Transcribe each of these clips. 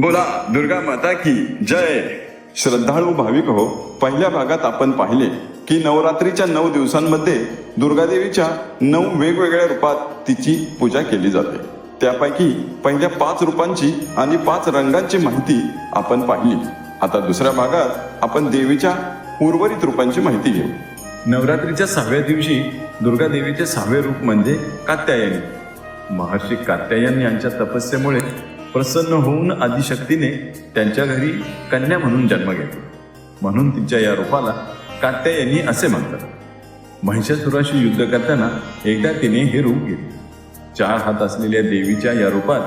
बोला दुर्गा माता की जय. श्रद्धाळू भाविक हो पहिल्या भागात आपण पाहिले की नवरात्रीच्या नऊ दिवसांमध्ये दुर्गादेवीच्या नऊ वेगवेगळ्या रूपात तिची पूजा केली जाते. त्यापैकी पहिल्या पाच रूपांची आणि पाच रंगांची माहिती आपण पाहिली. आता दुसऱ्या भागात आपण देवीच्या उर्वरित रूपांची माहिती घेऊ. नवरात्रीच्या सहाव्या दिवशी दुर्गा देवीचे सहावे रूप म्हणजे कात्यायनी. महर्षी कात्यायन यांच्या तपस्येमुळे प्रसन्न होऊन आदिशक्तीने त्यांच्या घरी कन्या म्हणून जन्म घेतला. म्हणून तिच्या या रूपाला कात्यायनी असे म्हणतात. महिषासुराशी युद्ध करताना एकदा तिने हे रूप घेतले. चार हात असलेल्या देवीच्या या रूपात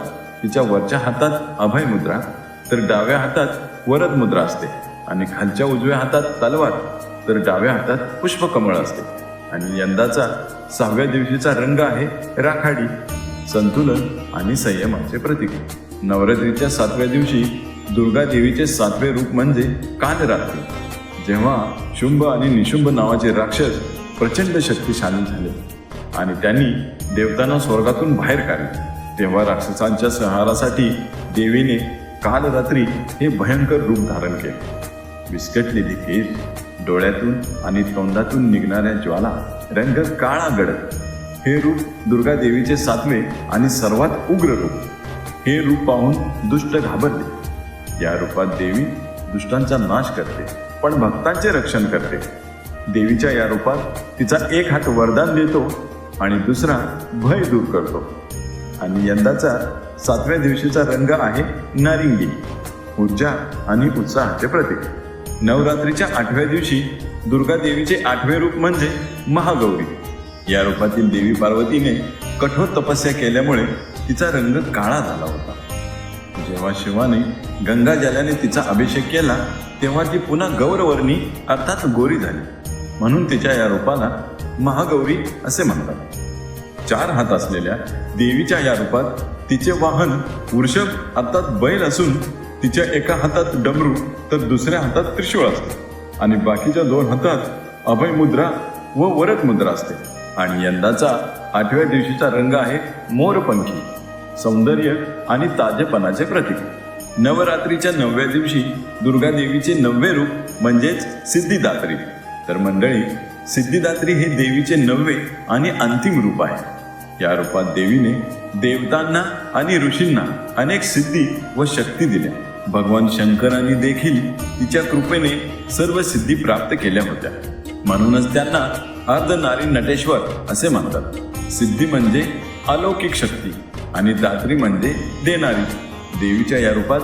तिच्या वरच्या हातात अभय मुद्रा तर डाव्या हातात वरद मुद्रा असते आणि खालच्या उजव्या हातात तलवार तर डाव्या हातात पुष्पकमळ असते. आणि यंदाचा सहाव्या दिवशीचा रंग आहे राखाडी संतुलन आणि संयमाचे प्रतीक. नवरात्रीच्या सातव्या दिवशी दुर्गा देवीचे सातवे रूप म्हणजे कालरात्री जेव्हा शुंभ आणि निशुंभ नावाचे राक्षस प्रचंड शक्तिशाली झाले आणि त्यांनी देवतांना स्वर्गातून बाहेर काढले. तेव्हा राक्षसांच्या संहारासाठी देवीने काल रात्री हे भयंकर रूप धारण केले. विस्कटलेली केस डोळ्यातून आणि तोंडातून निघणाऱ्या ज्वाला रंग काळा गडद. हे रूप दुर्गा देवीचे सातवे आणि सर्वात उग्र रूप. हे रूप पाहून दुष्ट घाबरले. या रूपात देवी दुष्टांचा नाश करते पण भक्तांचे रक्षण करते. देवीच्या या रूपात तिचा एक हात वरदान देतो आणि दुसरा भय दूर करतो. आणि यंदाचा सातव्या दिवशीचा रंग आहे नारिंगी. ऊर्जा आणि उत्साहाचे प्रतीक. नवरात्रीच्या आठव्या दिवशी दुर्गा देवीचे आठवे रूप म्हणजे महागौरी. या रूपातील देवी पार्वतीने कठोर तपस्या केल्यामुळे तिचा रंग काळा झाला होता. जेव्हा शिवाने गंगा जलाने तिचा अभिषेक केला तेव्हा ती पुन्हा गौरवर्णी अर्थात गोरी झाली. म्हणून तिच्या या रूपाला महागौरी असे म्हणतात. चार हात असलेल्या देवीच्या या रूपात तिचे वाहन वृषभ अर्थात बैल असून तिच्या एका हातात डमरू तर दुसऱ्या हातात त्रिशूळ असते. आणि बाकीच्या दोन हातात अभय मुद्रा व वरद मुद्रा असते. आणि यंदाचा आठव्या दिवशीचा रंग आहे मोरपंखी. सौंदर्य आणि ताजेपणाचे प्रतीक. नवरात्रीच्या नवव्या दिवशी दुर्गा देवीचे नववे रूप म्हणजेच सिद्धिदात्री. तर मंडळी सिद्धिदात्री हे देवीचे नववे आणि अंतिम रूप आहे. या रूपात देवीने देवतांना आणि ऋषींना अनेक सिद्धी व शक्ती दिल्या. भगवान शंकरांनी देखील तिच्या कृपेने सर्व सिद्धी प्राप्त केल्या होत्या. म्हणूनच त्यांना अर्धनारी नटेश्वर असे म्हणतात. सिद्धी म्हणजे अलौकिक शक्ती. आणि दात्री म्हणजे देणारी. देवीच्या या रूपात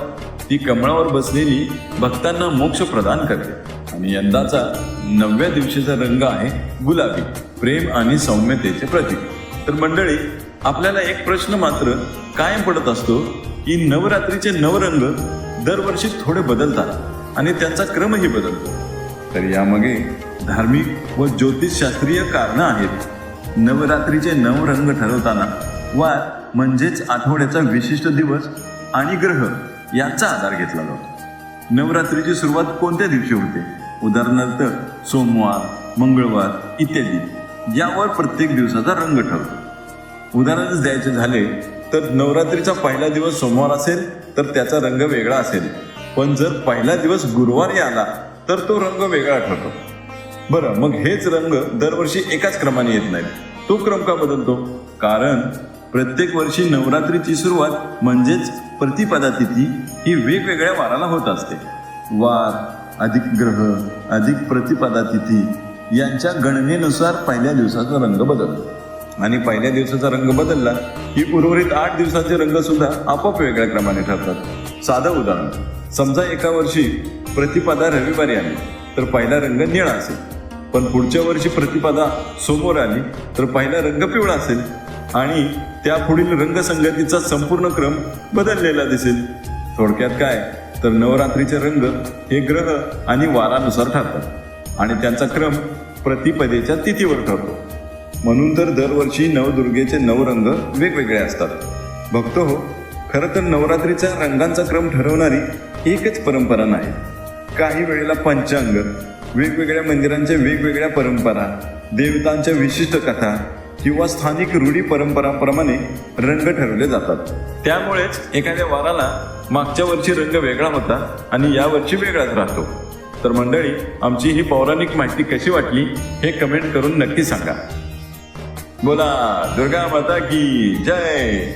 ती कमळावर बसलेली भक्तांना मोक्ष प्रदान करते. आणि यंदाचा नवव्या दिवशीचा रंग आहे गुलाबी प्रेम आणि सौम्यतेचे प्रतीक. तर मंडळी आपल्याला एक प्रश्न मात्र कायम पडत असतो की नवरात्रीचे नवरंग दरवर्षी थोडे बदलतात आणि त्यांचा क्रमही बदलतो. तर यामागे धार्मिक व ज्योतिषशास्त्रीय कारणं आहेत. नवरात्रीचे नवरंग ठरवताना वार म्हणजेच आठवड्याचा विशिष्ट दिवस आणि ग्रह यांचा आधार घेतला जातो. नवरात्रीची सुरुवात कोणत्या दिवशी होते? उदाहरणार्थ सोमवार मंगळवार इत्यादी. यावर प्रत्येक दिवसाचा रंग ठरतो. उदाहरणच द्यायचे झाले तर नवरात्रीचा पहिला दिवस सोमवार असेल तर त्याचा रंग वेगळा असेल. पण जर पहिला दिवस गुरुवारी आला तर तो रंग वेगळा ठरतो. बरं मग हेच रंग दरवर्षी एकाच क्रमाने येत नाहीत. तो क्रम का बदलतो? कारण प्रत्येक वर्षी नवरात्रीची सुरुवात म्हणजेच प्रतिपदा तिथी ही वेगवेगळ्या वाराला होत असते. वार अधिक ग्रह अधिक प्रतिपदा तिथी यांच्या गणनेनुसार पहिल्या दिवसाचा रंग बदलतो. आणि पहिल्या दिवसाचा रंग बदलला की उर्वरित आठ दिवसाचे रंग सुद्धा आपोआप वेगळ्या क्रमाने ठरतात. साधं उदाहरण समजा एका वर्षी प्रतिपदा रविवारी आली तर पहिला रंग निळा असेल. पण पुढच्या वर्षी प्रतिपदा सोमवार आली तर पहिला रंग पिवळा असेल. आणि त्या पुढील रंगसंगतीचा संपूर्ण क्रम बदललेला दिसेल. थोडक्यात काय? तर नवरात्रीचे रंग हे ग्रह आणि वारानुसार ठरतात आणि त्यांचा क्रम प्रतिपदेच्या तिथीवर ठरतो. म्हणून तर दरवर्षी नवदुर्गेचे नऊ रंग वेगवेगळे असतात. भक्त हो खरं तर नवरात्रीच्या रंगांचा क्रम ठरवणारी एकच परंपरा नाही. काही वेळेला पंचांग वेगवेगळ्या मंदिरांच्या वेगवेगळ्या परंपरा देवतांच्या विशिष्ट कथा किंवा स्थानिक रूढी परंपरांप्रमाणे रंग ठरवले जातात. त्यामुळेच एखाद्या वाराला मागच्या वर्षी रंग वेगळा होता आणि या वर्षी वेगळाच राहतो. तर मंडळी आमची ही पौराणिक माहिती कशी वाटली हे कमेंट करून नक्की सांगा. बोला दुर्गा माता की जय!